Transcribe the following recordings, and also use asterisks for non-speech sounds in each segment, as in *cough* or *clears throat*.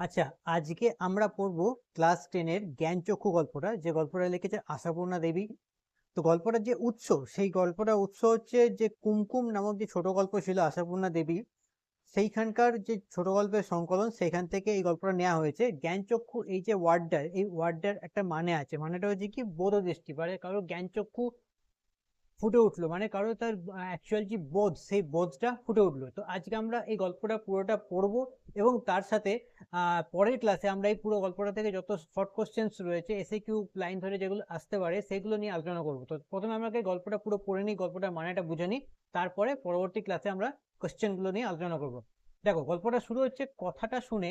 আচ্ছা আজকে আমরা পড়ব ক্লাস টেনের জ্ঞানচক্ষু গল্পটা। যে গল্পটা লিখেছে আশাপূর্ণা দেবী। তো গল্পটার যে উৎস, সেই গল্পটার উৎস হচ্ছে যে কুমকুম নামক যে ছোট গল্প ছিল আশাপূর্ণা দেবী, সেইখানকার যে ছোট গল্পের সংকলন, সেইখান থেকে এই গল্পটা নেওয়া হয়েছে। জ্ঞানচক্ষু এই যে ওয়ার্ডটা এই ওয়ার্ডটার একটা মানে আছে। মানেটা হচ্ছে কি বোধ দৃষ্টি মানে কারও জ্ঞানচক্ষু ফুটে উঠল মানে কারও তার অ্যাকচুয়াল যে বোধ সেই বোধটা ফুটে উঠল। তো আজকে আমরা এই গল্পটা পুরোটা পড়ব এবং তার সাথে পরের ক্লাসে আমরা এই পুরো গল্পটা থেকে যত শর্ট কোশ্চেন্স রয়েছে এসে কিউ লাইন ধরে যেগুলো আসতে পারে, সেগুলো নিয়ে আলোচনা করব। তো প্রথমে আগে গল্পটা পুরো পড়ে নিই, গল্পটার মানেটা বুঝে নিই, তারপরে পরবর্তী ক্লাসে আমরা কোশ্চেনগুলো নিয়ে আলোচনা করব। দেখো, গল্পটা শুরু হচ্ছে কথাটা শুনে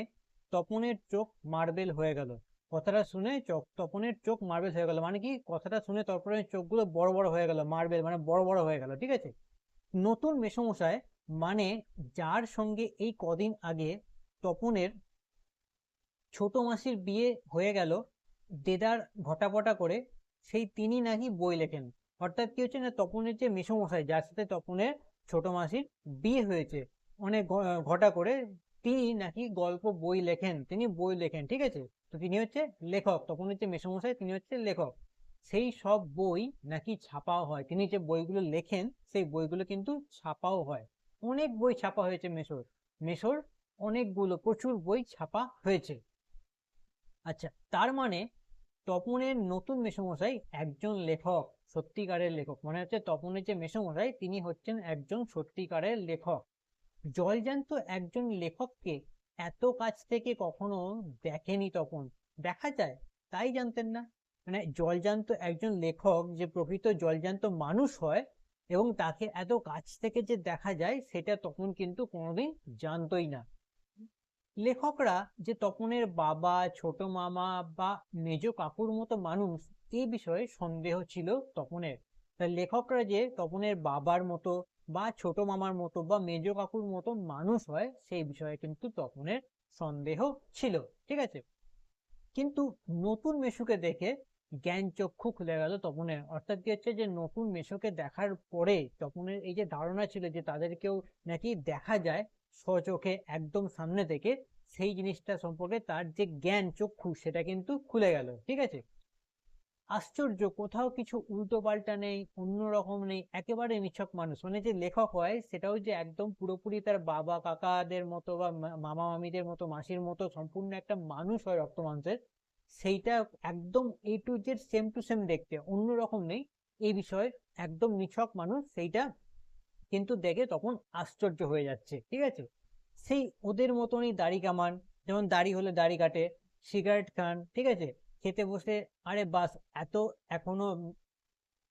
তপনের চোখ মার্বেল হয়ে গেল। কথাটা শুনে চোখ, তপনের চোখ মার্বেল হয়ে গেল। মানে কি? কথাটা শুনে তপনের চোখগুলো বড় বড় হয়ে গেল মার্বেল মানে বড় বড় হয়ে গেল, ঠিক আছে? নতুন মেসমশাই মানে যার সঙ্গে এই কদিন আগে তপনের ছোট মাসির বিয়ে হয়ে গেল, দেদার ঘটাপটা করে, সেই তিনি নাকি বই লেখেন। অর্থাৎ কি হচ্ছে না, তপনের যে মেসমশাই যার সাথে তপনের ছোট মাসির বিয়ে হয়েছে, অনেক ঘটা করে তিনি নাকি গল্প বই লেখেন, তিনি বই লেখেন, ঠিক আছে? তো তিনি হচ্ছে লেখক তপনের যে মেসমশাই, তিনি হচ্ছে লেখক। সেই সব বই নাকি ছাপাও হয়। তিনি যে বইগুলো লেখেন, সেই বইগুলো কিন্তু ছাপাও হয়। অনেক বই ছাপা হয়েছে মেশোর মেশোর অনেকগুলো, প্রচুর বই ছাপা হয়েছে। আচ্ছা তার মানে তপনের নতুন মেসমশাই একজন লেখক, সত্যিকারের লেখক। মনে হচ্ছে তপনের যে মেসমশাই, তিনি হচ্ছেন একজন সত্যিকারের লেখক। জলজান্ত একজন লেখককে এত কাছ থেকে কখনো দেখেনি তপন দেখা যায়, তাই জানতেন না। মানে জলজান্ত একজন লেখক যে প্রকৃত জলজান্ত মানুষ হয় এবং তাকে এত কাছ থেকে যে দেখা যায়, সেটা তখন কিন্তু কোনোদিন জানতোই না। লেখকরা যে তপনের বাবা, ছোট মামা বা মেজ কাকুর মতো মানুষ এই বিষয়ে সন্দেহ ছিল তপনের। লেখকরা যে তপনের বাবার মতো বা ছোট মামার মতো বা মেজ কাকুর মতো মানুষ হয়, সেই বিষয়ে কিন্তু তপনের সন্দেহ ছিল, ঠিক আছে? কিন্তু নতুন মেশুকে দেখে জ্ঞান চক্ষু খুলে গেল তপনের। অর্থাৎ কি হচ্ছে যে, নতুন মেশোকে দেখার পরে তপনের এই যে ধারণা ছিল যে তাদেরকেও নাকি দেখা যায়, স্বচোখে একদম সামনে থেকে, সেই জিনিসটা সম্পর্কে তার যে জ্ঞান চক্ষু সেটা কিন্তু খুলে গেল, ঠিক আছে? আশ্চর্য, কোথাও কিছু উল্টো পাল্টা নেই অন্যরকম নেই, একেবারে নিছক মানুষ। মানে যে লেখক হয়, সেটাও যে একদম পুরোপুরি তার বাবা, কাকাদের মতো বা মামা, মামিদের মতো, মাসির মতো সম্পূর্ণ একটা মানুষ হয় রক্ত মাংসের সেইটা একদম A to Z same to same দেখতে অন্যরকম নেই। এই বিষয়ে একদম নিছক মানুষ, সেইটা কিন্তু দেখে তখন আশ্চর্য হয়ে যাচ্ছে, ঠিক আছে? সেই ওদের মতনই দাড়ি কামান, যেমন দাড়ি হলে দাড়ি কাটে সিগারেট খান, ঠিক আছে? খেতে বসে, আরে বাস, এত এখনও,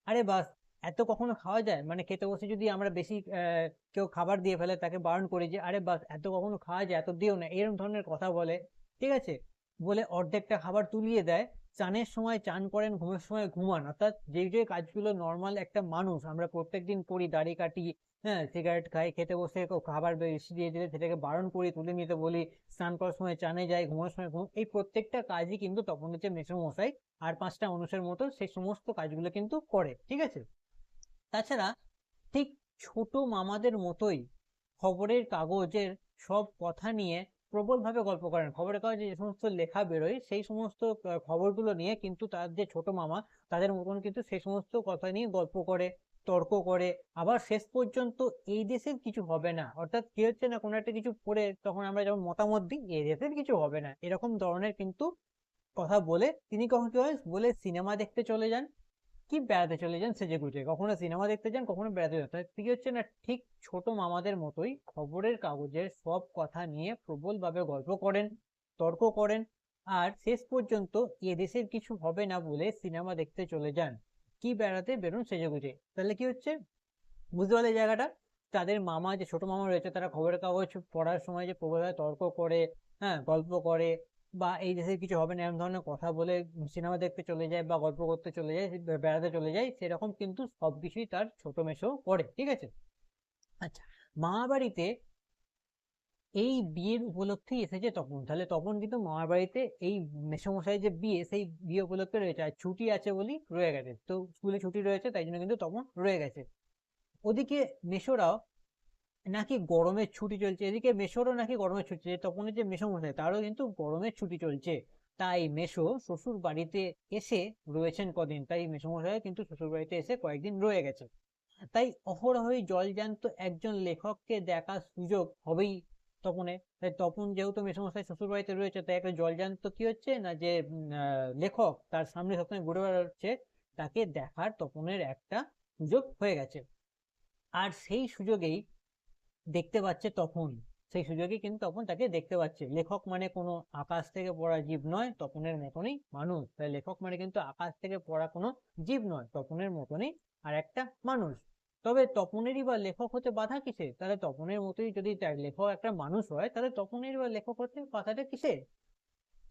আরে বাস, এত কখনো খাওয়া যায়? মানে খেতে বসে যদি আমরা বেশি কেউ খাবার দিয়ে ফেলে, তাকে বারণ করি যে, আরে বাস, এত কখনো খাওয়া যায়, এত দিও না এরকম ধরনের কথা বলে, ঠিক আছে? বলে অর্ধেকটা খাবার তুলিয়ে দেয়, চানের সময় চান করেন, ঘুমের সময় ঘুমান, অর্থাৎ যে যে কাজগুলো নর্মাল একটা মানুষ, আমরা প্রত্যেকদিন করি, দাড়ি কাটি হ্যাঁ সিগারেট খাই, খেতে বসে খাবার বেশি দিয়ে দিলে সেটাকে বারণ করি তুলে নিতে বলি, স্নান করার সময় চানে যাই, ঘুমানোর সময় ঘুম, এই প্রত্যেকটা কাজই কিন্তু তখন হচ্ছে মেসমশাই আর পাঁচটা মানুষের মতো সেই সমস্ত কাজগুলো কিন্তু করে, ঠিক আছে? তাছাড়া ঠিক ছোট মামাদের মতোই খবরের কাগজের সব কথা নিয়ে প্রবলভাবে গল্প করেন। খবরের কাগজে যে সমস্ত লেখা বেরোয়, সেই সমস্ত খবরগুলো নিয়ে কিন্তু তার যে ছোট মামা, তাদের মতন কিন্তু সেই সমস্ত কথা নিয়ে গল্প করে। তর্ক করে। আবার শেষ পর্যন্ত এই দেশের কিছু হবে না। অর্থাৎ কি হচ্ছে না, কোনো একটা কিছু পড়ে তখন আমরা যেমন মতামত দিই, এই দেশের কিছু হবে না। এরকম ধরনের কিন্তু কথা বলে তিনি কখন কি হয়, বলে সিনেমা দেখতে চলে যান। কি বেড়াতে চলে যান সেজে গুজে কখনো সিনেমা দেখতে যান, কখনো বেড়াতে যান। কি হচ্ছে না, ঠিক ছোট মামাদের মতোই খবরের কাগজের সব কথা নিয়ে প্রবলভাবে গল্প করেন, তর্ক করেন। আর শেষ পর্যন্ত এদেশের কিছু হবে না বলে সিনেমা দেখতে চলে যান। কি বেড়াতে বেরোন সেজে গুজে তাহলে কি হচ্ছে? বুঝতে পারলে জায়গাটা? তাদের মামা, যে ছোট মামা রয়েছে, তারা খবরের কাগজ পড়ার সময় যে প্রবলভাবে তর্ক করে হ্যাঁ গল্প করে বা এই দেশের কিছু হবে না এমন ধরনের কথা বলে সিনেমা দেখতে চলে যায় বা গল্প করতে চলে যায় বেড়াতে চলে যায়, সেরকম কিন্তু সবকিছুই তার ছোট মেশো করে, ঠিক আছে? আচ্ছা মামা বাড়িতে এই বিয়ের উপলক্ষেই এসেছে তপন। তাহলে তপন কিন্তু মামার বাড়িতে এই মেসমশাই যে বিয়ে, সেই বিয়ে উপলক্ষে রয়েছে। আর ছুটি আছে বলেই রয়ে গেছে। তো স্কুলে ছুটি রয়েছে, তাই জন্য কিন্তু তপন রয়ে গেছে। ওদিকে মেশোরাও নাকি গরমের ছুটি চলছে। এদিকে মেশোরও নাকি গরমের ছুটি চলছে। তপনের যে মেশো মশাই তারও কিন্তু গরমের ছুটি চলছে। তাই মেশো শ্বশুর বাড়িতে এসে রয়েছেন কদিন। তাই মেশো মশাই কিন্তু শ্বশুর বাড়িতে এসে কয়েকদিন রয়ে গেছে। তাই অহরহই জলজান্ত একজন লেখককে দেখার সুযোগ হবেই তপনে তাই তপন যেহেতু মেসমশাই শ্বশুর বাড়িতে রয়েছে, তাই একটা জলজান্ত কি হচ্ছে না যে লেখক তার সামনে সবসময় ঘুরে বেড়াচ্ছে, তাকে দেখার তপনের একটা সুযোগ হয়ে গেছে। আর সেই সুযোগেই দেখতে পাচ্ছে তপন। সেই সুযোগে কিন্তু তপন তাকে দেখতে পাচ্ছে। লেখক মানে কোনো আকাশ থেকে পড়া জীব নয়, তপনের মতনই মানুষ। তাই লেখক মানে কিন্তু আকাশ থেকে পড়া কোনো জীব নয়, তপনের মতনই আর একটা মানুষ। তবে তপনেরই বা লেখক হতে বাধা কিসে তাহলে তপনের মতোই যদি লেখক একটা মানুষ হয়, তাহলে তপনেরই বা লেখক হতে বাধাটা কিসে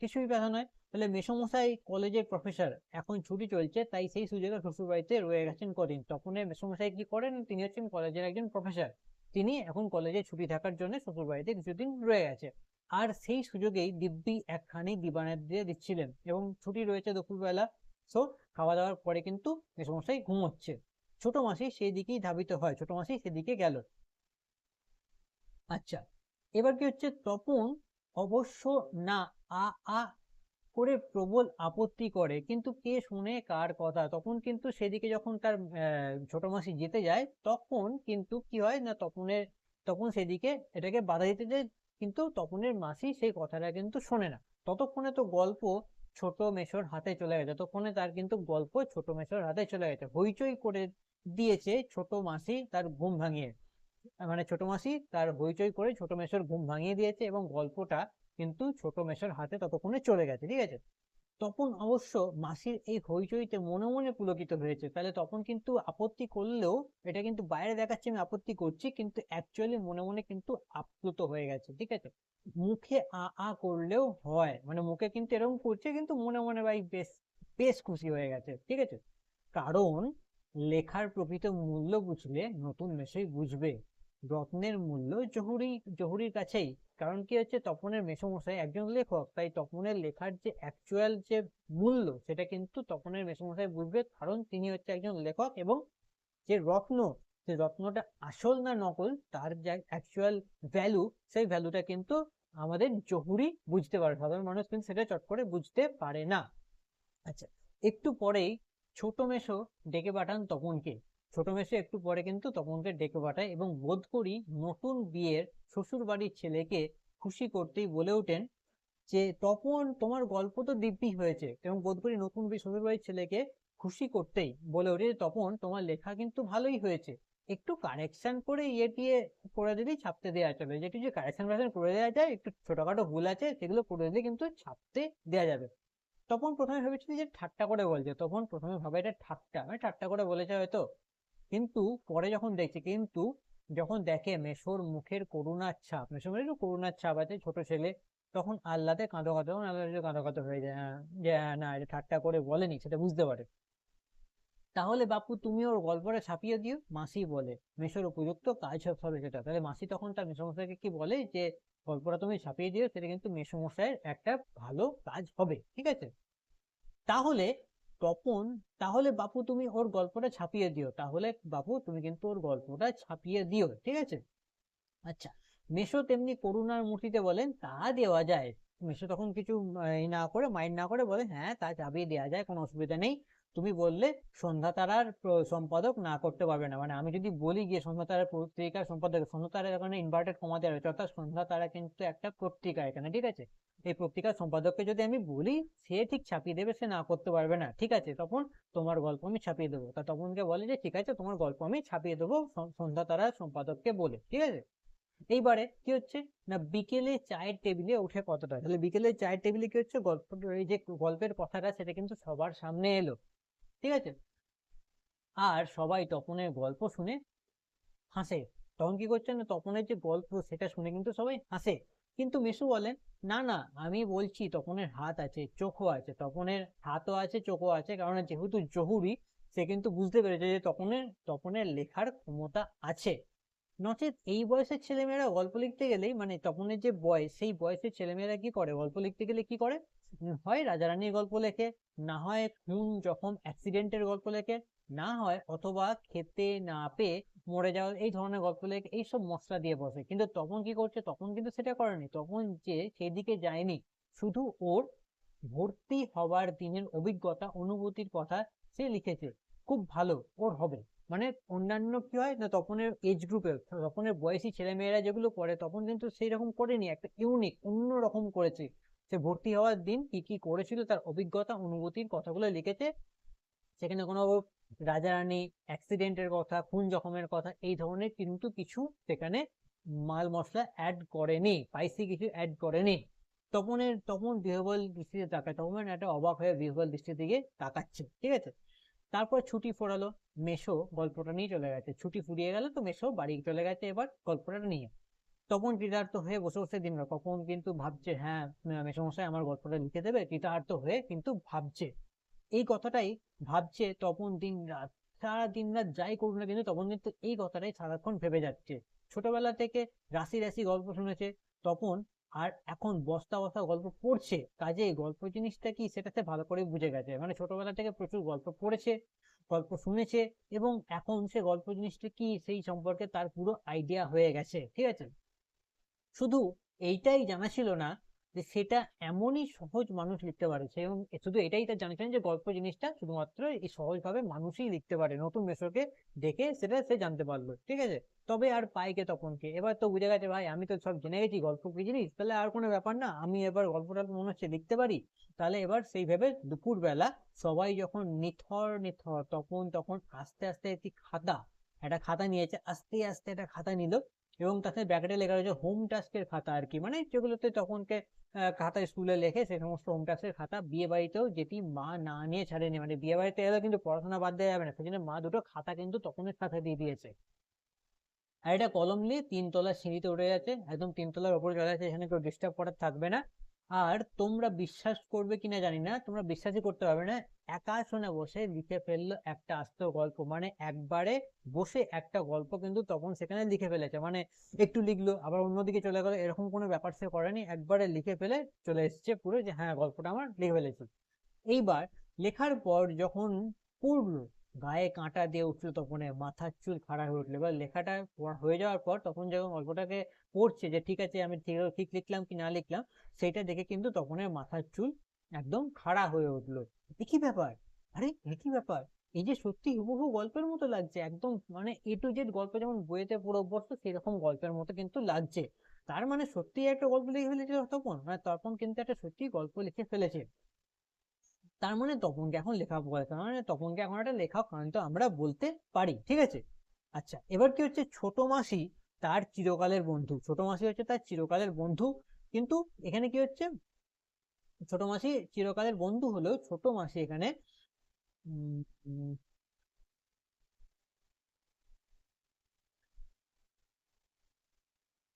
কিছুই বাধা নয়। তাহলে মেসমশাই কলেজের প্রফেসর, এখন ছুটি চলছে, তাই সেই সুযোগে শ্বশুর বাড়িতে রয়ে গেছেন কদিন। তপনের মেসমশাই কি করেন? তিনি হচ্ছেন কলেজের একজন প্রফেসর। তিনি এখন কলেজে ছুটি থাকার জন্য শ্বশুর বাড়িতে কিছুদিন রয়ে গেছে। আর সেই সুযোগেই দিব্যি একখানি দিবানের দিয়ে দিচ্ছিলেন এবং ছুটি রয়েছে দুপুরবেলা। সো খাওয়া দাওয়ার পরে কিন্তু মেসমশাই ঘুমোচ্ছে। ছোট মাসি সেই দিকেই ধাবিত হয়, ছোট মাসি সেদিকে গেল। আচ্ছা এবার কি হচ্ছে? তপন অবশ্য না, আ আ করে প্রবল আপত্তি করে, কিন্তু কে শুনে কার কথা? তখন কিন্তু সেদিকে যখন তার ছোট মাসি যেতে যায়, তখন কিন্তু কি হয় না, তপনের তখন সেদিকে এটাকে বাধা দিতে যায় কিন্তু তপনের মাসি সেই কথাটা কিন্তু শোনে না। ততক্ষণে তো গল্প ছোট মেশোর হাতে চলে গেছে, ততক্ষণে তার কিন্তু গল্প ছোট মেশোর হাতে চলে গেছে। হইচই করে দিয়েছে ছোট মাসি তার ঘুম ভাঙিয়ে। মানে ছোট মাসি তার হইচই করে ছোট মেশোর ঘুম ভাঙিয়ে দিয়েছে এবং গল্পটা কিন্তু ছোট মেশোর হাতে ততক্ষণে চলে গেছে, ঠিক আছে? তপন অবশ্য মাসির এই হইচইতে মনে মনে পুলকিত হয়েছে। তাহলে তপন কিন্তু আপত্তি করলেও এটা কিন্তু বাইরে দেখাচ্ছে আমি আপত্তি করছি, কিন্তু অ্যাকচুয়ালি মনে মনে কিন্তু আপ্লুত হয়ে গেছে, ঠিক আছে? মুখে আ আ করলেও হয়। মানে মুখে কিন্তু এরকম করছে, কিন্তু মনে মনে ভাই বেশ বেশ খুশি হয়ে গেছে, ঠিক আছে? কারণ লেখার প্রকৃত মূল্য বুঝলে নতুন মেশোই বুঝবে। রত্নের মূল্য জহুরি, জহুরির কাছেই। কারণ কি হচ্ছে? তপনের মেসমশাই একজন লেখক, তাই তপনের লেখার যে অ্যাকচুয়াল যে মূল্য, সেটা কিন্তু তপনের মেসমশাই বুঝবে। কারণ তিনি হচ্ছে একজন লেখক এবং যে রত্ন, যে রত্নটা আসল না নকল, তার যে অ্যাকচুয়াল ভ্যালু সেই ভ্যালুটা কিন্তু আমাদের জহুরি বুঝতে পারে। সাধারণ মানুষ কিন্তু সেটা চট করে বুঝতে পারে না। আচ্ছা একটু পরেই ছোট মেশো ডেকে পাঠান তপনকে। ছোট মেশো একটু পরে কিন্তু তপনকে ডেকে পাঠায় এবং বোধ করি নতুন বিয়ের শ্বশুর বাড়ির ছেলেকে খুশি করতেই বলে ওঠেন যে, তপন, তোমার গল্প তো দিব্যি হয়েছে। এবং বোধ করি নতুন বিয়ে শ্বশুর বাড়ির ছেলেকে খুশি করতেই বলে ওঠে তপন, তোমার লেখা কিন্তু ভালোই হয়েছে। একটু কারেকশন করে ইয়ে টিয়ে করে দিলেই ছাপতে দেওয়া যাবে। যেটি যে কারেকশন ফারেকশন করে দেওয়া যায়, একটু ছোটখাটো ভুল আছে, সেগুলো করে দিলে কিন্তু ছাপতে দেওয়া যাবে। তখন প্রথমে ভেবেছিল যে ঠাট্টা করে বলছে তখন প্রথমে ভাবে এটা ঠাট্টা মানে ঠাট্টা করে বলেছে হয়তো। কিন্তু পরে যখন দেখছে কিন্তু যখন দেখে মেশোর মুখের করুণার ছাপ মেশোর মুখে একটু করুণার ছাপ আছে ছোট ছেলে তখন আল্লাতে কাঁদো কাঁদো তখন আল্লাহ কাঁদো কাঁদো হয়ে যায় হ্যাঁ, যে হ্যাঁ, না এটা ঠাট্টা করে বলেনি সেটা বুঝতে পারে। তাহলে বাপু তুমি ওর গল্পটা ছাপিয়ে দিও মাসি বলে মেশোর উপযুক্ত কাজ হবে সেটা তাহলে মাসি তখন তার মেসমশাইকে কি বলে যে গল্পটা তুমি ছাপিয়ে দিও সেটা কিন্তু মেসমশাইয়ের একটা ভালো কাজ হবে ঠিক আছে? তাহলে তপন, তাহলে বাপু তুমি ওর গল্পটা ছাপিয়ে দিও। তাহলে বাপু তুমি কিন্তু ওর গল্পটা ছাপিয়ে দিও, ঠিক আছে? আচ্ছা মেশো তেমনি করুণার মূর্তিতে বলেন, তা দেওয়া যায়। মেশো তখন কিছু না করে, মাইন্ড না করে বলে হ্যাঁ তা চাপিয়ে দেওয়া যায়, কোনো অসুবিধা নেই। তুমি বললে সন্ধ্যা তারার সম্পাদক না করতে পারবে না। মানে আমি যদি বলি গিয়ে সন্ধ্যা তারার পত্রিকার সম্পাদক, সন্ধ্যা তারার এখানে ইনভার্টেড দেওয়া রয়েছে, অর্থাৎ সন্ধ্যা তারা কিন্তু একটা পত্রিকা এখানে, ঠিক আছে? এই পত্রিকার সম্পাদককে যদি আমি বলি, সে ঠিক ছাপিয়ে দেবে, সে না করতে পারবে না, ঠিক আছে? তখন তোমার গল্প আমি ছাপিয়ে দেবো। তা তপনকে বলে যে, ঠিক আছে, তোমার গল্প আমি ছাপিয়ে দেবো সন- সন্ধ্যা তারার সম্পাদককে বলে, ঠিক আছে? এইবারে কি হচ্ছে? না, বিকেলে চায়ের টেবিলে উঠে কথাটা। তাহলে বিকেলে চায়ের টেবিলে কি হচ্ছে? গল্প এই যে গল্পের কথাটা, সেটা কিন্তু সবার সামনে এলো। ঠিক আছে? আর সবাই তপনের গল্প শুনে হাসে। তখন কি করছে না তপনের যে গল্প, সেটা শুনে কিন্তু সবাই হাসে। কিন্তু মেসু বলেন, না না, আমি বলছি তপনের হাত আছে, চোখও আছে। তপনের হাতও আছে, চোখও আছে। কারণ যেহেতু জহুরি, সে কিন্তু বুঝতে পেরেছে যে তপনের তপনের লেখার ক্ষমতা আছে। নচেত এই বয়সের ছেলেমেয়েরা গল্প লিখতে গেলেই মানে তপনের যে বয়স, সেই বয়সের ছেলেমেয়েরা কি করে? গল্প লিখতে গেলে কি করে? হয় রাজারানীর গল্প লেখে, না হয় খুন জখম অ্যাক্সিডেন্টের গল্প লেখে, না হয় অথবা খেতে না পেয়ে মরে যাওয়া এই ধরনের গল্প লেখে এইসব মশলা দিয়ে বসে। কিন্তু তখন কি করছে, তখন কিন্তু সেটা করেনি। তখন যে সেদিকে যায়নি, শুধু ওর ভর্তি হওয়ার দিনের অভিজ্ঞতা, অনুভূতির কথা সে লিখেছে। খুব ভালো, ওর হবে। মানে অন্যান্য কি হয় না তপনের এজ গ্রুপের তপনের বয়সী ছেলেমেয়েরা যেগুলো করে, তখন কিন্তু সেই রকম করেনি, একটা ইউনিক অন্য রকম করেছে। সে ভর্তি হওয়ার দিন কি কি করেছিল, তার অভিজ্ঞতা, অনুভূতির কথাগুলো লিখেছে। সেখানে কোনো রাজা রানী অ্যাক্সিডেন্টের কথা, খুন জখমের কথা, এই ধরনের কিন্তু কিছু সেখানে মাল মশলা অ্যাড করেনি স্পাইসি কিছু অ্যাড করেনি। তপনের, তপন বিহবল দৃষ্টিতে তাকায়। তপন একটা অবাক হয়ে বিহবল দৃষ্টির দিকে তাকাচ্ছে, ঠিক আছে? তারপর ছুটি ফোরালো মেশো গল্পটা নিয়ে চলে গেছে। ছুটি ফুরিয়ে গেল তো মেশো বাড়ি চলে গেছে এবার গল্পটা নিয়ে। তপন কৃতার্থ হয়ে বসে বসে দিন কখন কিন্তু ভাবছে হ্যাঁ মেসমশাই আমার গল্পটা লিখে দেবে। কৃতার্থ হয়ে কিন্তু ভাবছে। এই কথাটাই ভাবছে তপন দিন রাত। সারা দিন রাত যাই করুক না কিন্তু তপন কিন্তু এই কথাটাই সারাক্ষণ ভেবে যাচ্ছে। ছোটবেলা থেকে রাশি রাশি গল্প শুনেছে তপন, আর এখন বস্তা বস্তা গল্প পড়ছে। কাজে গল্প জিনিসটা কি সেটা সে ভালো করে বুঝে গেছে। মানে ছোটবেলা থেকে প্রচুর গল্প পড়েছে, গল্প শুনেছে, এবং এখন সে গল্প জিনিসটা কি সেই সম্পর্কে তার পুরো আইডিয়া হয়ে গেছে। ঠিক আছে? শুধু এইটাই জানা ছিল না যে সেটা এমনই সহজ মানুষ লিখতে পারে সে এবং শুধু এটাই তার জানিয়েছেন যে গল্প জিনিসটা শুধুমাত্র এই সহজভাবে মানুষই লিখতে পারে, নতুন মেশোকে দেখে সেটা সে জানতে পারল, ঠিক আছে? তবে আর পাইকে তপনকে এবার তো বুঝে গেছে ভাই, আমি তো সব জেনে গেছি, গল্প কি জিনিস? তাহলে আর কোনো ব্যাপার না, আমি এবার গল্পটা মনে হচ্ছে লিখতে পারি। তাহলে এবার সেই ভেবে দুপুরবেলা সবাই যখন নিথর নিথর তখন তখন আস্তে আস্তে একটি খাতা, একটা খাতা নিয়েছে, আস্তে আস্তে একটা খাতা নিল। এবং তাতে ব্র্যাকেটে লেখা রয়েছে হোম টাস্কের খাতা আর কি। মানে যেগুলোতে তখনকে খাতা স্কুলে লেখে সে সমস্ত হোম টাস্কের খাতা বিয়ে বাড়িতেও যেটি মা না নিয়ে ছাড়েনি। মানে বিয়ে বাড়িতে এলে কিন্তু পড়াশোনা বাদ দেওয়া যাবে না। সেই জন্য মা দুটো খাতা কিন্তু তখনের সাথে দিয়ে দিয়েছে। আর এটা কলম নিয়ে তিনতলা সিঁড়িতে উঠে যাচ্ছে। একদম তিনতলার ওপরে চলে যাচ্ছে। এখানে কেউ ডিস্টার্ব করার থাকবে না। আর তোমরা বিশ্বাস করবে কিনা জানি না, তোমরা বিশ্বাসই করতে পারবে না। একা শুনে বসে লিখে ফেলল একটা আস্ত গল্প। মানে একবারে বসে একটা গল্প কিন্তু তখন সেখানে লিখে ফেলেছে। মানে একটু লিখলো, আবার অন্যদিকে চলে গেলো, এরকম কোনো ব্যাপার সে করেনি। একবারে লিখে ফেলে চলে এসছে পুরো যে হ্যাঁ গল্পটা আমার লিখে ফেলেছি। এইবার লেখার পর যখন পড়ল, গায়ে কাঁটা দিয়ে উঠল তখন, মাথার চুল খাড়া হয়ে উঠল। এবার লেখাটা হয়ে যাওয়ার পর তখন যখন গল্পটাকে পড়ছে যে, ঠিক আছে, আমি ঠিক ঠিক লিখলাম কি না লিখলাম সেটা দেখে কিন্তু তখন মাথার চুল একদম খাড়া হয়ে উঠল। কি ব্যাপার? আরে কি ব্যাপার? এই যে সত্যি হুবহু গল্পের মতো লাগছে, একদম মানে এ টু জেড গল্প যেমন বইয়েতে পুরো অভ্যস্ত, সেরকম গল্পের মতো কিন্তু লাগছে। তার মানে সত্যি একটা গল্প লিখে ফেলেছে তপন মানে তপন কিন্তু একটা সত্যি গল্প লিখে ফেলেছে। তার মানে তপনকে এখন লেখা বলে তার মানে তপনকে এখন একটা লেখা কান্ত আমরা বলতে পারি, ঠিক আছে? আচ্ছা এবার কি হচ্ছে? ছোট মাসি তার চিরকালের বন্ধু, ছোট মাসি হচ্ছে তার চিরকালের বন্ধু কিন্তু এখানে কি হচ্ছে? ছোট মাসি চিরকালের বন্ধু হলেও ছোট মাসি এখানে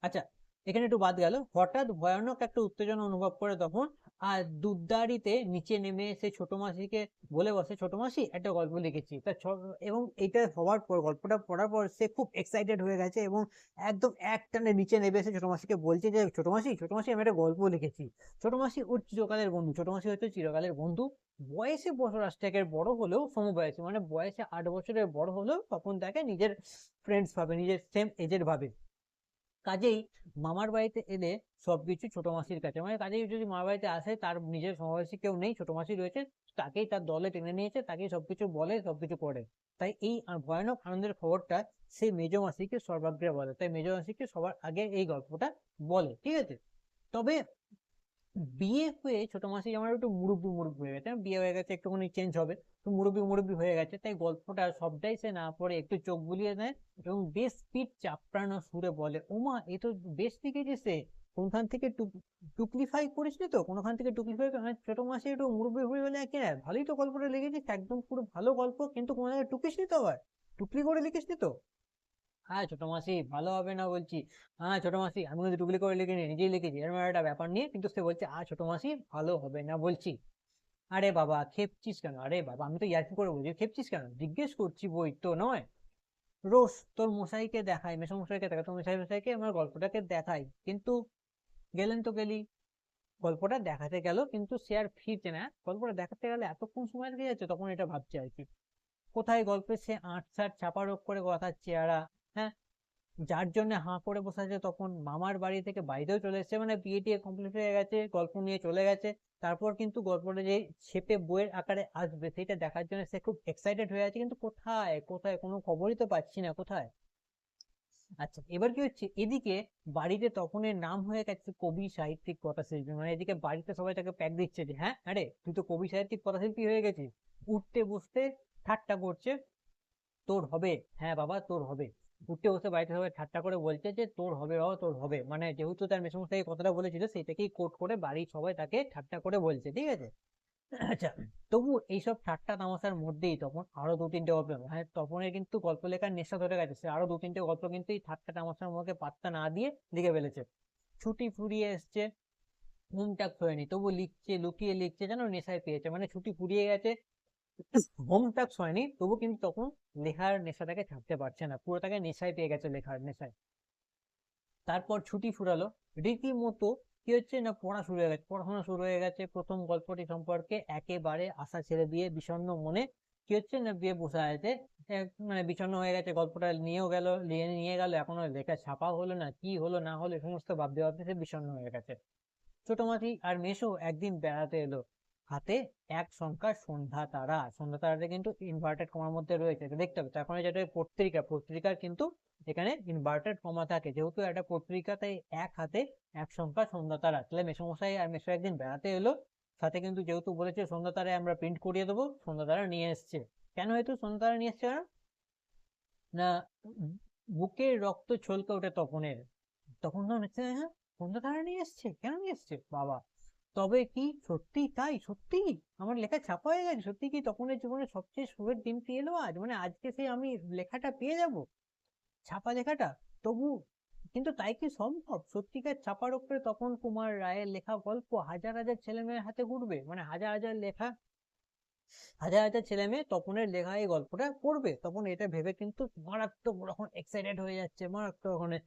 আচ্ছা এখানে একটু বাদ গেল। হঠাৎ ভয়ানক একটা উত্তেজনা অনুভব করে তখন, আর দুধদাড়িতে নিচে নেমে সে ছোট মাসিকে বলে বসে, ছোট মাসি, একটা গল্প লিখেছি। তা এবং এটা হওয়ার পর, গল্পটা পড়ার পর সে খুব এক্সাইটেড হয়ে গেছে এবং একদম এক টানে নিচে নেমে এসে ছোট মাসিকে বলছে যে, ছোট মাসি ছোট মাসি, আমি একটা গল্প লিখেছি। ছোট মাসি ওর চিরকালের বন্ধু, ছোট মাসি হচ্ছে চিরকালের বন্ধু। বয়সে বছর রাষ্ট্রের বড় হলেও সমবয়সী মানে বয়সে আট বছরের বড় হলেও তখন তাকে নিজের ফ্রেন্ডস ভাবে, নিজের সেম এজের ভাবে। কাজেই মামার বাড়িতে এলে সবকিছু ছোট মাসির কাছে। মানে কাজেই যদি মামার বাড়িতে আসে, তার নিজের সমবয়সী কেউ নেই, ছোট মাসি রয়েছে, তাকেই তার দলে টেনে নিয়েছে, তাকেই সবকিছু বলে, সবকিছু করে। তাই এই ভয়ানক আনন্দের খবরটা সেই মেজ মাসিকে সর্বাগ্রে বলে। তাই মেজ মাসিকে সবার আগে এই গল্পটা বলে, ঠিক আছে? তবে বিয়ে হয়ে ছোট মাসি আমার একটু মুরব্বী মুরব্বী হয়ে গেছে, বিয়ে হয়ে গেছে, একটুখানি চেঞ্জ হবে। তো মুরব্বী মুরব্বী হয়ে গেছে, তাই গল্পটা সবটাই সে না পড়ে, একটু চোখ বুলিয়ে নেয় এবং বেশ পিঠ চাপড়ানো সুরে বলে, ওমা, এ তো বেশ লিখেছে সে কোনখান থেকে টুকলিফাই করেছিলি তো? কোনখান থেকে টুকলিফাই ছোট মাসে একটু মুরব্বী হয়ে বলে কি না ভালোই তো গল্পটা লিখেছিস, একদম পুরো ভালো গল্প, কিন্তু কোনো জায়গায় টুকিসনি তো আবার? টুকলি করে লিখিসনি তো? হ্যাঁ ছোট মাসি ভালো হবে না বলছি। হ্যাঁ ছোট মাসি, আমি কিন্তু টুকলি করে লিখিনি, নিজেই লিখেছি। এরকম একটা ব্যাপার নিয়ে কিন্তু সে বলছে আ ছোট মাসি ভালো হবে না বলছি। আরে বাবা, খেপছিস কেন? আরে বাবা, আমি তো ইয়ার্কি করে বলছি, খেপছিস কেন? জিজ্ঞেস করছি, বই তো নয়। রোজ তোর মশাইকে দেখাই মেশো মশাইকে দেখাই, তোর মশাই মশাইকে আমার গল্পটাকে দেখাই। কিন্তু গেলেন তো গেলি। গল্পটা দেখাতে গেল, কিন্তু সে আর ফিরছে না। গল্পটা দেখাতে গেলে এতক্ষণ সময় লেগে যাচ্ছে, তখন এটা ভাবছে আর কি। কোথায় গল্পে সে আট সাট চাপা রোগ করে কথা চেহারা? হ্যাঁ যার জন্য হাঁ করে বসে আছে তখন মামার বাড়ি থেকে বাড়িতেও চলে এসেছে মানে বিয়ে টিয়ে কমপ্লিট হয়ে গেছে, গল্প নিয়ে চলে গেছে, তারপর কিন্তু গল্পটা যে ছেপে বইয়ের আকারে আসবে সেটা দেখার জন্য সে খুব এক্সাইটেড হয়ে আছে, কিন্তু কোথায় কোথায়, কোনো খবরই তো পাচ্ছি না, কোথায়? আচ্ছা এবার কি হচ্ছে? এদিকে বাড়িতে তপনের নাম হয়ে গেছে কবি সাহিত্যিক কথাশিল্পী মানে এদিকে বাড়িতে সবাই তাকে প্যাক দিচ্ছে যে হ্যাঁ আরে, তুই তো কবি সাহিত্যিক কথাশিল্পী হয়ে গেছিস, উঠতে বসতে ঠাট্টা করছে, তোর হবে হ্যাঁ বাবা, তোর হবে। উঠতে বসে বাড়িতে সবাই ঠাট্টা করে বলছে যে, তোর হবে বাবা, তোর হবে। মানে যেহেতু তার মেসমশাই কথাটা বলেছিল সেইটাকেই কোট করে বাড়ির সবাই তাকে ঠাট্টা করে বলছে, ঠিক আছে? আচ্ছা তবু এইসব ঠাট্টা তামাশার মধ্যেই তখন আরও দু তিনটে গল্প হ্যাঁ তপনের কিন্তু গল্প লেখার নেশা ধরে গেছে। সে আরও দু তিনটে গল্প কিন্তু এই ঠাট্টা তামাশার মধ্যে পাত্তা না দিয়ে লিখে ফেলেছে। ছুটি ফুরিয়ে এসছে হোমটাক হয়নি তবু লিখছে, লুকিয়ে লিখছে, যেন নেশায় পেয়েছে। মানে ছুটি ফুরিয়ে গেছে হোমটাক হয়নি তবু কিন্তু তখন লেখার নেশাটাকে ছাড়তে পারছে না। পুরোটাকে নেশায় পেয়ে গেছে লেখার নেশায়। তারপর ছুটি ফুরালো। রীতিমতো কি হচ্ছে না, পড়া শুরু হয়ে গেছে। পড়াশোনা শুরু হয়ে গেছে। প্রথম গল্পটি সম্পর্কে একেবারে আশা ছেড়ে দিয়ে বিষণ্ণ মনে কি হচ্ছে না, বিয়ে বসে আছে। মানে বিষণ্ণ হয়ে গেছে, গল্পটা নিয়েও গেল, নিয়ে গেল, এখনও লেখা ছাপা হলো না, কি হলো, না হলো সমস্ত ভাবতে ভাবতে সে বিষণ্ণ হয়ে গেছে। ছোট মাসি আর মেসো একদিন বেড়াতে এলো। হাতে এক সংখ্যা সন্ধ্যা তারা। সন্ধ্যা তারাটা কিন্তু ইনভার্টেড কমার মধ্যে রয়েছে দেখতে হবে। কারণে যেটা পত্রিকা, পত্রিকার কিন্তু এখানে ইনভার্টেড কমা থাকে। যেহেতু একটা পত্রিকা তাই এক হাতে এক সংখ্যা সন্ধ্যা তারা, তাহলে মেসমশাই আর মেসো একদিন বেড়াতে এলো। সাথে কিন্তু যেহেতু বলেছে সন্ধ্যা তারায় আমরা প্রিন্ট করিয়ে দেবো, সন্ধ্যা তারা নিয়ে এসছে। কেন হয়তো সন্ধ্যা তারা নিয়ে এসছে না, বুকের রক্ত ছলকে ওঠে তপনের। তখন তো হচ্ছে হ্যাঁ সন্ধ্যা তারা নিয়ে এসছে? কেন নিয়ে এসছে? বাবা। তবে কি সত্যি তাই? সত্যি? আমার লেখা ছাপা হয়ে গেছে? সত্যি কি তপনের জীবনে সবচেয়ে শুভের দিনটি এলো আজ? মানে আজকে সেই আমি লেখাটা পেয়ে যাব? ছাপা লেখাটা? তবু, কিন্তু তাই কি সম্ভব? সত্যিকার ছাপার উপরে তপন কুমার রায়ের লেখা গল্প হাজার হাজার ছেলে মেয়ের হাতে ঘুরবে? মানে হাজার হাজার লেখা, হাজার হাজার ছেলে মেয়ে তপনের লেখা এই গল্পটা পড়বে? তখন এটা ভেবে কিন্তু মারাত্মক রকম এক্সাইটেড হয়ে যাচ্ছে, মারাত্মক ওখানে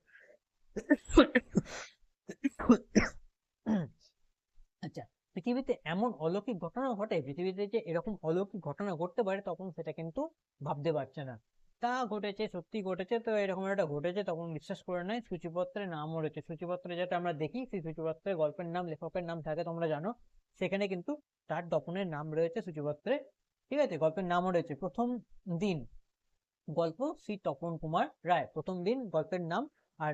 পৃথিবীতে এমন অলৌকিক ঘটনা ঘটে, পৃথিবীতে যে এরকম অলৌকিক ঘটনা ঘটতে পারে তখন সেটা কিন্তু ভাবতে পারছে না। তা ঘটেছে, সত্যি ঘটেছে, তো এরকম একটা ঘটেছে, তখন বিশ্বাস করে নেয় সূচিপত্রে নামও রয়েছে। সূচিপত্রে যেটা আমরা দেখি, সেই সূচিপত্রে গল্পের নাম, লেখকের নাম থাকে, তোমরা জানো। সেখানে কিন্তু তার তপনের নাম রয়েছে সূচিপত্রে। ঠিক আছে, গল্পের নামও রয়েছে। প্রথম দিন, গল্প শ্রী তপন কুমার রায়। প্রথম দিন গল্পের নাম আর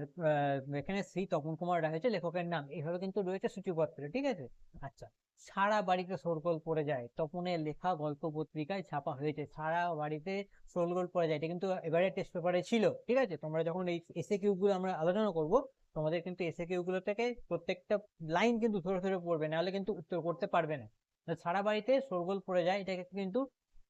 এখানে শ্রী তপন কুমার হচ্ছে লেখকের নাম। এইভাবে কিন্তু রয়েছে সূচিপত্রে, ঠিক আছে? আচ্ছা সারা বাড়িতে শোরগোল পড়ে যায়। তপনের লেখা গল্প পত্রিকায় ছাপা হয়েছে। সারা বাড়িতে শোরগোল পড়ে যায়। এটা কিন্তু এবারে টেস্ট পেপারে ছিল, ঠিক আছে? তোমরা যখন এই এসে কিউ গুলো আমরা আলোচনা করব, তোমাদের কিন্তু এসে কিউ গুলো থেকে প্রত্যেকটা লাইন কিন্তু ধরে ধরে পড়বে, নাহলে কিন্তু উত্তর করতে পারবে না। সারা বাড়িতে শোরগোল পড়ে যায়, এটাকে কিন্তু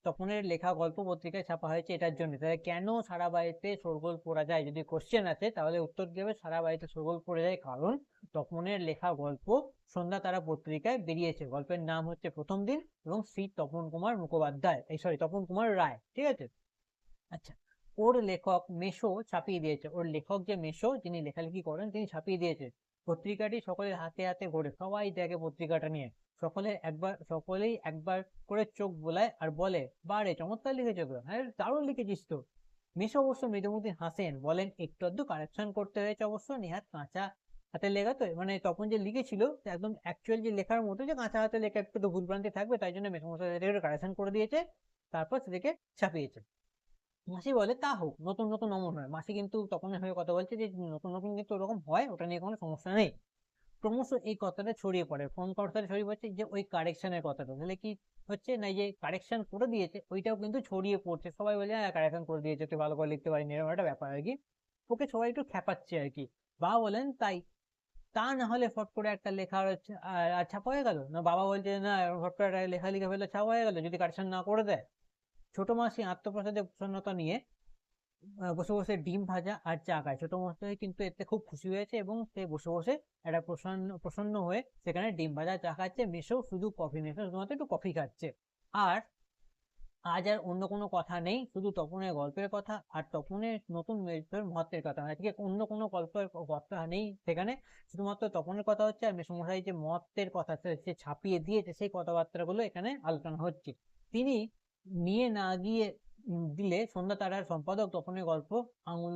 তপনের লেখা গল্প পত্রিকায় ছাপা হয়েছে এটার জন্য। তাহলে কেন সারা বাড়িতে শোরগোল পড়া যায়? যদি কোশ্চেন আছে তাহলে উত্তর দেবে, সারা বাড়িতে শোরগোল পড়ে যায় কারণ তপনের লেখা গল্প সন্ধ্যা তারা পত্রিকায় বেরিয়েছে। গল্পের নাম হচ্ছে প্রথম দিন এবং শ্রী তপন কুমার মুখোপাধ্যায়, এই সরি তপন কুমার রায়, ঠিক আছে? আচ্ছা ওর লেখক মেশো ছাপিয়ে দিয়েছে। ওর লেখক যে মেশো, যিনি লেখালেখি করেন, তিনি ছাপিয়ে দিয়েছে। পত্রিকাটি সকলের হাতে হাতে ঘোরে সবাই দেখে পত্রিকাটা নিয়ে। সকলে একবার, সকলেই একবার করে চোখ বোলায় আর বলে, বারে, চমৎকার লিখেছো তো হ্যাঁ দারুণ লিখেছিস তো। মেশো অবশ্য মৃদুমতি হাসেন, বলেন, একটু আধটু কারেকশন করতে হয়েছে অবশ্য, নেহাত কাঁচা হাতে লেখা তো। মানে তখন যে লিখেছিল একদম অ্যাকচুয়াল যে লেখার মতো, যে কাঁচা হাতে লেখা, একটু তো ভুলভ্রান্তি থাকবে, তাই জন্য মেসমশাই সেটাকে কারেকশন করে দিয়েছে, তারপর সেটাকে ছাপিয়েছে। মাসি বলে, তা হোক, নতুন নতুন অমন হয় মাসি কিন্তু তখন হয়ে কথা বলছে যে, নতুন নতুন কিন্তু ওরকম হয়, ওটা নিয়ে কোনো সমস্যা নেই। ক্রমশ এই কথাটা ছড়িয়ে পড়ে। ফোন কথাটা ছড়িয়ে পড়ছে? যে ওই কারেকশনের কথাটা। তাহলে কি হচ্ছে? না যে কারেকশন করে দিয়েছে, ওইটাও কিন্তু ছড়িয়ে পড়ছে। সবাই বলে হ্যাঁ কারেকশন করে দিয়েছে, তুই ভালো করে লিখতে পারিনি। এরকম একটা ব্যাপার আর কি। ওকে সবাই একটু খ্যাপাচ্ছে আর কি। বাবা বলেন, তাই, তা না হলে ফট করে একটা লেখা আর ছাপা হয়ে গেল? না, বাবা বলছে, না, ফট করে একটা লেখা লিখে ফেলে ছাপা হয়ে গেল, যদি কারেকশন না করে দেয়। ছোট মাসি আত্মপ্রসাদে প্রসন্নতা নিয়ে বসে বসে ডিম ভাজা আর চা খায়। ছোট মশাই কিন্তু এতে খুব খুশি হয়েছে এবং সে বসে বসে একটা প্রসন্ন প্রসন্ন হয়ে সেখানে ডিম ভাজা, চা খাচ্ছে মেশো শুধু কফি মেশো শুধুমাত্র একটু কফি খাচ্ছে। আর, আজ আর অন্য কোনো কথা নেই, শুধু তপনের গল্পের কথা। আর তপনের নতুন মহত্বের কথা। আজকে অন্য কোনো গল্পের কথা নেই সেখানে। শুধুমাত্র তপনের কথা হচ্ছে আর মেসমশাই যে মহত্বের কথা সে- ছাপিয়ে দিয়েছে সেই কথাবার্তাগুলো এখানে আলোচনা হচ্ছে। তিনি নিয়ে না গিয়ে দিলে সন্ধ্যা তারার সম্পাদক তপনের গল্প আঙুল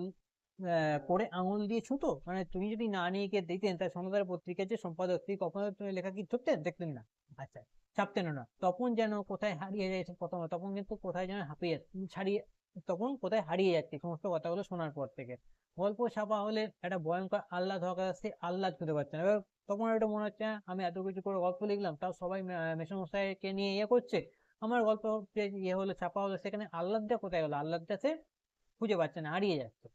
করে আঙুল দিয়ে ছুতো। মানে তুমি যদি না নিয়ে গিয়ে দিতেন তার সন্ধ্যার পত্রিকার যে সম্পাদক তিনি কখনো তুমি লেখা কি ধরতেন? দেখতেন না। আচ্ছা ছাপতেন না। তখন যেন কোথায় হারিয়ে যাচ্ছে প্রথমে তখন কিন্তু কোথায় যেন হাঁপিয়ে ছাড়িয়ে তখন কোথায় হারিয়ে যাচ্ছে সমস্ত কথাগুলো শোনার পর থেকে। গল্প ছাপা হলে একটা ভয়ঙ্কর আহ্লাদ হওয়ার কাছে আহ্লাদ খুঁজে পাচ্ছে না। এবার তখন একটা মনে হচ্ছে "হ্যাঁ, আমি এত কিছু করে গল্প লিখলাম তাও সবাই মেসমশাইকে নিয়ে ইয়ে করছে। আমার গল্প ইয়ে হলো, ছাপা হলো, সেখানে আহ্লাদটা কোথায় গেলো? আহ্লাদটা সে খুঁজে পাচ্ছে না, হারিয়ে যাচ্ছে।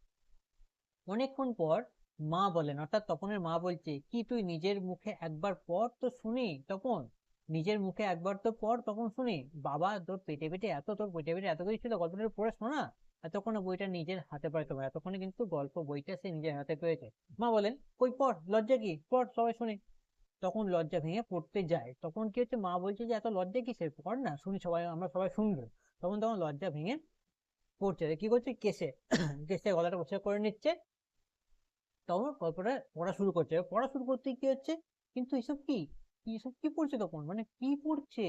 অনেকক্ষণ পর মা বলেন, অর্থাৎ তপনের মা বলছে, কি তুই নিজের মুখে একবার পর তো শুনি, তপন? নিজের মুখে একবার তো পর তখন শুনি। বাবা, তোর পেটে পেটে এত, তোর পেটে পেটে এত কিছু ছিল গল্পটা পড়ে শোনা? এতক্ষণে বইটা নিজের হাতে পাইতে হবে এতক্ষণে কিন্তু গল্প, বইটা সে নিজের হাতে পেয়েছে। মা বলেন কই পড়, লজ্জা কি? পড়, সবাই শুনি। তখন লজ্জা ভেঙে পড়তে যায়। তখন কি হচ্ছে? মা বলছে যে, এত লজ্জা কিসের পড় না? শুনি সবাই, আমরা সবাই শুনব। তখন তখন লজ্জা ভেঙে পড়ছে কি করছে? কেসে *clears throat* কেসে গলাটা বসে করে নিচ্ছে। তখন গল্পটা পড়া শুরু করছে। পড়া শুরু করতে কি হচ্ছে, কিন্তু এসব কি? এসব কি পড়ছে তখন? মানে কি পড়ছে?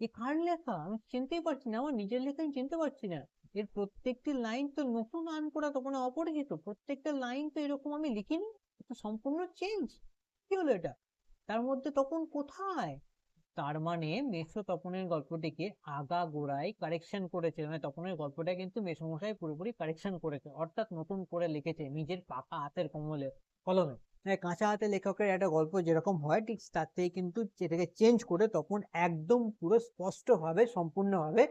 এ কার লেখা? আমি চিনতেই পারছি না। আমার নিজের লেখা আমি চিনতে পারছি না। এর প্রত্যেকটি লাইন তো নতুন আন করা তখন অপরিচিত। প্রত্যেকটা লাইন তো এরকম আমি লিখিনি। সম্পূর্ণ চেঞ্জ কি হলো এটা? তার মধ্যে তখন কোথায়? তার মানে মেসো তপনের গল্পটিকে আগা গোড়ায় কারেকশন করেছে। মানে তপনের গল্পটা কিন্তু মেসমশাই পুরোপুরি কারেকশন করেছে। অর্থাৎ নতুন করে লিখেছে নিজের পাকা হাতের কমলে কলমে। মানে কাঁচা হাতে লেখকের একটা গল্প যেরকম হয়, ঠিক তার থেকে কিন্তু সেটাকে চেঞ্জ করে তখন একদম পুরো স্পষ্টভাবে, সম্পূর্ণভাবে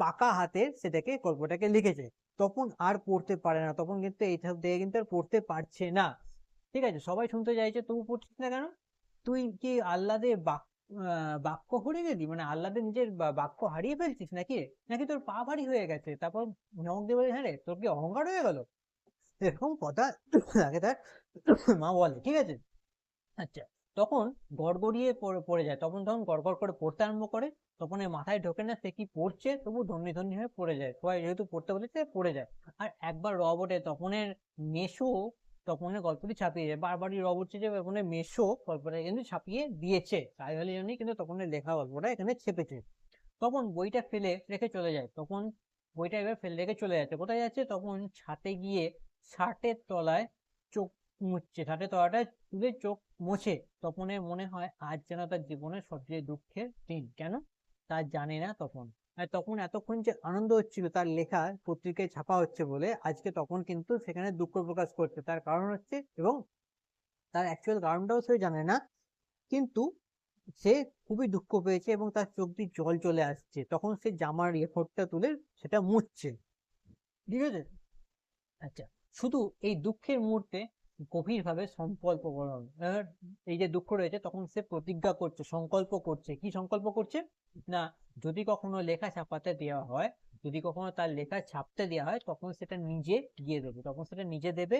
পাকা হাতে সেটাকে, গল্পটাকে লিখেছে। তখন আর পড়তে পারে না। তখন কিন্তু এইসব দিয়ে কিন্তু আর পড়তে পারছে না। ঠিক আছে? সবাই শুনতে চাইছে, তবু পড়ছিস না কেন? তুই কি আহ, বাক্য হারিয়ে গেলি মানে আহ্লাদে নিজের বাক্য হারিয়ে ফেলছিস নাকি? নাকি তোর পা ভারী হয়ে গেছে? তারপর নবদেব বলে হ্যাঁ রে তোর কি অহংকার হয়ে গেল? এরকম কথা আগে তার মা বলে ঠিক আছে? আচ্ছা তখন গড়গড়িয়ে পড়ে যায়। তখন তখন গড়গড় করে পড়তে আরম্ভ করে তখন মাথায় ঢোকে না সে কি পড়ছে তবু ধন্যি ধন্যি হয়ে পড়ে যায়। সবাই যেহেতু পড়তে বলেছে পড়ে যায়। আর একবার রবটে তপনের মেশো তপনের গল্পটি ছাপিয়ে যায়। বারবারই রব উঠছে যে তপনের মেশো গল্পটা কিন্তু ছাপিয়ে দিয়েছে। তাই হলে জন্যই কিন্তু তপনের লেখা গল্পটা এখানে ছেপেছে। তখন বইটা ফেলে রেখে চলে যায়। তখন বইটা এবার ফেলে রেখে চলে যাচ্ছে। কোথায় যাচ্ছে? তখন ছাতে গিয়ে শার্টের তলায় চোখ মুছছে। শার্টের তলাটা তুলে চোখ মোছে। তপনের মনে হয় আজ যেন তার জীবনের সবচেয়ে দুঃখের দিন। কেন? তা জানে না তখন। আর তখন এতক্ষণ যে আনন্দ হচ্ছিল, তার লেখা পত্রিকায় ছাপা হচ্ছে বলে আজকে তখন কিন্তু সেখানে দুঃখ প্রকাশ করছে। তার কারণ হচ্ছে এবং তার অ্যাকচুয়াল কারণটাও সে জানে না, কিন্তু সে খুবই দুঃখ পেয়েছে এবং তার চোখ দিয়ে জল চলে আসছে। তখন সে জামার এফোর্টটা তুলে সেটা মুছছে। ঠিক আছে? আচ্ছা শুধু এই দুঃখের মুহূর্তে গভীরভাবে সংকল্প এবার এই যে দুঃখ রয়েছে, তখন সে প্রতিজ্ঞা করছে, সংকল্প করছে। কি সংকল্প করছে? না যদি কখনো লেখা ছাপাতে দেওয়া হয়, যদি কখনো তার লেখা ছাপতে দেওয়া হয়, তখন সেটা নিজে গিয়ে দেবে। তখন সেটা নিজে দেবে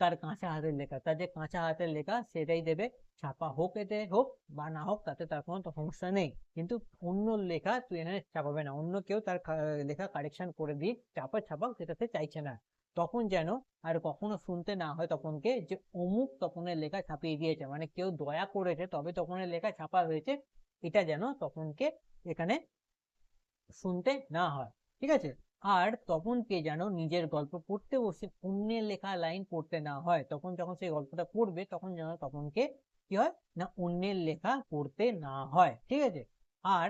তার কাঁচা হাতের লেখা। তার যে কাঁচা হাতের লেখা, সেটাই দেবে। ছাপা হোক এতে হোক বা না হোক, তাতে তার কোনো সমস্যা নেই। কিন্তু অন্য লেখা তুই এখানে চাপাবে না। অন্য কেউ তার লেখা কারেকশন করে দিক চাপা ছাপাক, সেটা সে চাইছে না। তখন যেন আর কখনো শুনতে না হয় তপনকে যে অমুক তপনের লেখা ছাপিয়ে দিয়েছে মানে কেউ দয়া করেছে, তবে তপনের লেখা ছাপা হয়েছে, এটা যেন তপনকে এখানে শুনতে না হয়। ঠিক আছে? আর তপনকে যেন নিজের গল্প পড়তে বসে অন্যের লেখা লাইন পড়তে না হয়। তখন যখন সেই গল্পটা পড়বে, তখন যেন তপনকে কি হয়? না অন্যের লেখা পড়তে না হয়। ঠিক আছে? আর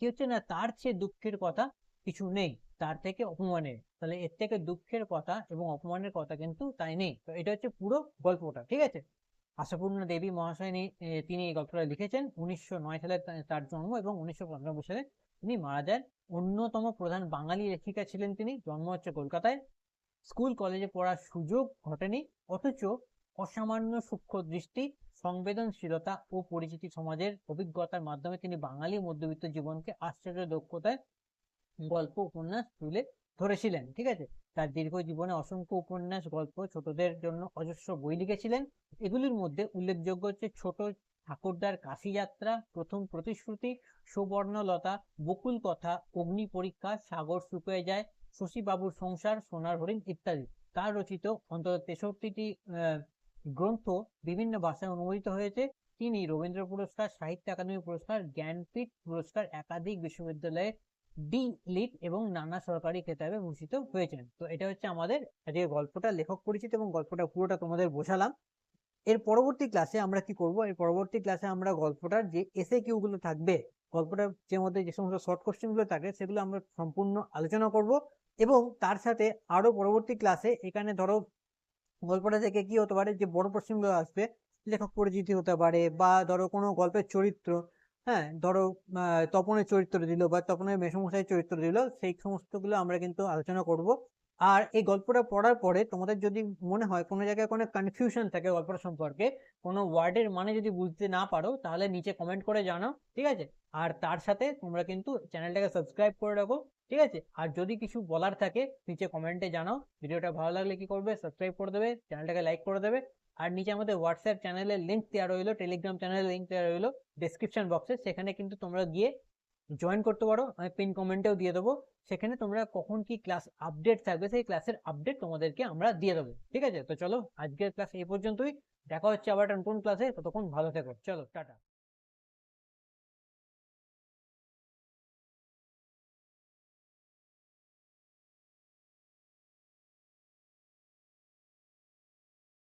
কি হচ্ছে না, তার চেয়ে দুঃখের কথা কিছু নেই। তার থেকে অপমানের। তাহলে এর থেকে দুঃখের কথা এবং অপমানের কথা কিন্তু তাই নেই। তো এটা হচ্ছে পুরো গল্পটা। ঠিক আছে? আশাপূর্ণা দেবী মহাশয় তিনি এই গল্পটা লিখেছেন। উনিশশো নয় সালে তার জন্ম এবং উনিশশো পঁচানব্বই সালে তিনি মারা যান। অন্যতম প্রধান বাঙালি লেখিকা ছিলেন তিনি, জন্ম হচ্ছে কলকাতায়। স্কুল, কলেজে পড়ার সুযোগ ঘটেনি, অথচ অসামান্য সূক্ষ্ম দৃষ্টি, সংবেদনশীলতা ও পরিচিতি সমাজের অভিজ্ঞতার মাধ্যমে তিনি বাঙালি মধ্যবিত্ত জীবনকে আশ্চর্য দক্ষতায় গল্প উপন্যাস তুলে ধরেছিলেন, ঠিক আছে? তার দীর্ঘ জীবনে অসংখ্য উপন্যাস, গল্প, ছোটদের জন্য অজস্র বই লিখেছিলেন। এগুলির মধ্যে উল্লেখযোগ্য হচ্ছে ছোট ঠাকুরদার কাশি যাত্রা প্রথম প্রতিশ্রুতি, সুবর্ণলতা, বকুল কথা, অগ্নি পরীক্ষা, সাগর শুকিয়ে যায়, শশীবাবুর সংসার, সোনার হরিণ ইত্যাদি। তার রচিত অন্তত তেষট্টিটি গ্রন্থ বিভিন্ন ভাষায় অনুবাদিত হয়েছে। তিনি রবীন্দ্র পুরস্কার, সাহিত্য একাডেমি পুরস্কার, জ্ঞানপীঠ পুরস্কার, একাধিক বিশ্ববিদ্যালয়ে ডি লিট এবং নানা সরকারি খেতাবে ভূষিত হয়েছেন। তো এটা হচ্ছে আমাদের আজকে গল্পটা। লেখক পরিচিত এবং গল্পটা পুরোটা তোমাদের বোঝালাম। এর পরবর্তী ক্লাসে আমরা কি করব? এর পরবর্তী ক্লাসে আমরা গল্পটার যে এসে কিউ গুলো থাকবে, গল্পটার যে মধ্যে যে সমস্ত শর্ট কোশ্চেনগুলো থাকে, সেগুলো আমরা সম্পূর্ণ আলোচনা করব এবং তার সাথে আরও পরবর্তী ক্লাসে এখানে ধরো গল্পটা থেকে কি হতে পারে যে বড় প্রশ্নগুলো আসবে। লেখক পরিচিতি হতে পারে বা ধরো কোনো গল্পের চরিত্র হ্যাঁ ধরো তপনের চরিত্র দিল বা তপনের মেসমশাই চরিত্র দিল, সেই সমস্তগুলো আমরা কিন্তু আলোচনা করব। আর এই গল্পটা পড়ার পরে তোমাদের যদি মনে হয় কোনো জায়গায় কোনো কনফিউশন থাকে গল্পটা সম্পর্কে, কোনো ওয়ার্ডের মানে যদি বুঝতে না পারো, তাহলে নিচে কমেন্ট করে জানাও, ঠিক আছে? আর তার সাথে তোমরা কিন্তু চ্যানেলটাকে সাবস্ক্রাইব করে রাখো, ঠিক আছে? আর যদি কিছু বলার থাকে, নিচে কমেন্টে জানাও। ভিডিওটা ভালো লাগলে কি করবে সাবস্ক্রাইব করে দেবে চ্যানেলটাকে লাইক করে দেবে। আর নিচে আমাদের হোয়াটসঅ্যাপ চ্যানেলের লিঙ্ক দেওয়া রইল টেলিগ্রাম চ্যানেলের লিঙ্ক দেওয়া রইল ডেসক্রিপশন বক্সে সেখানে কিন্তু তোমরা গিয়ে জয়েন করতে পারো। আমি পিন কমেন্টেও দিয়ে দেবো। সেখানে তোমরা কখন কি ক্লাস আপডেট থাকবে, সেই ক্লাসের আপডেট তোমাদেরকে আমরা দিয়ে দেবো। ঠিক আছে? তো চলো, আজকের ক্লাস এই পর্যন্তই। দেখা হচ্ছে আবার নতুন ক্লাসে ততক্ষণ ভালো থেকো। চলো, টাটা।